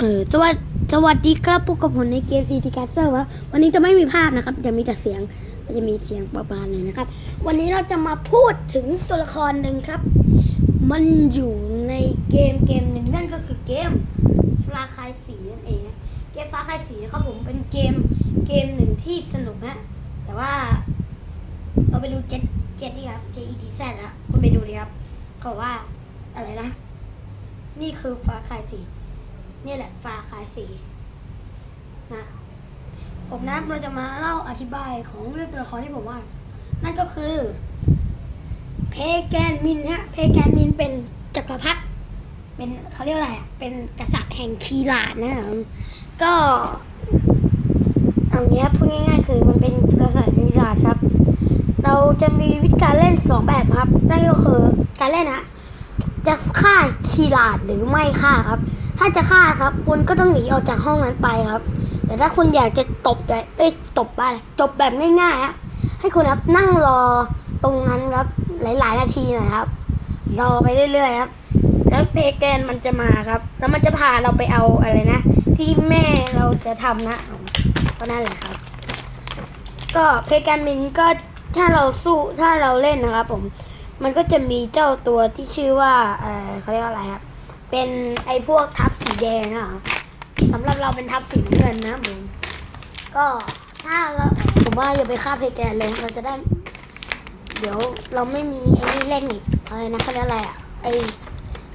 เออสวัสสวัสดีครับพวกกับผมในเกมซีทีแคสเซอร์วะวันนี้จะไม่มีภาพนะครับ จะมีแต่เสียงจะมีเสียงประมาณนี้นะครับ วันนี้เราจะมาพูดถึงตัวละครหนึ่งครับ มันอยู่ในเกมเกมหนึ่งนั่นก็คือเกมฟลาคายสีนั่นเองเกมฟลาคายสีนะครับผมเป็นเกมเกมหนึ่งที่สนุกนะแต่ว่า เราไปดูเจ็ดเจ็ดดีครับ J E T Z นะคุณไปดูดีครับเขาว่าอะไรนะ นี่คือฟ้าคายสี นี่แหละฟาคายสีนะผมนะเราจะมาเล่าอธิบายของเรื่องตัวละครที่ผมว่า นั่นก็คือ เพแกนมินฮะเพแกนมินเป็นจักรพรรดิเป็นเขาเรียกอะไรเป็นกษัตริย์แห่งคีราดนะครับก็เอาเนี้พูดง่ายๆ คือมันเป็นกษัตริย์แห่งคีราดครับ เราจะมีวิธีการเล่นสองแบบครับนั่นก็คือการเล่นนะ จะฆ่าคีราดหรือไม่ฆ่าครับ ถ้าจะฆ่าครับคุณก็ต้องหนีออกจากห้องนั้นไปครับ แต่ถ้าคุณอยากจะตบแบบเอ้ยตบอะไรจบแบบง่ายๆฮะให้คุณครับนั่งรอตรงนั้นครับ หลายๆนาทีนะครับรอไปเรื่อยๆครับ แล้วเพแกนมันจะมาครับ แล้วมันจะพาเราไปเอาอะไรนะ ที่แม่เราจะทำนะก็นั่นแหละครับ ก็เพแกนมินก็ถ้าเราสู้ถ้าเราเล่นนะครับผม มันก็จะมีเจ้าตัวที่ชื่อว่าเออเขาเรียกว่าอะไรครับ เป็นไอ้พวกทับสีแดงนะครับสำหรับเราเป็นทับสีน้ำเงินนะผมก็ถ้าเราผมว่าอย่าไปฆ่าเพแกนเลยเราจะได้ เดี๋ยวเราไม่มีไอ้นี่เล่นอีกอะไรนะเขาเรียกอะไรอะไอ้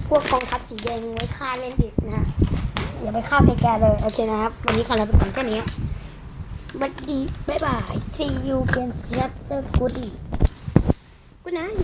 พวกกองทัพสีแดงไว้ฆ่าเล่นอีกนะอย่าไปฆ่าเพแกนเลยโอเคนะครับ วันนี้ขอลาไปก่อนแค่นี้บัดดีบ๊ายบาย see you games later goodie good night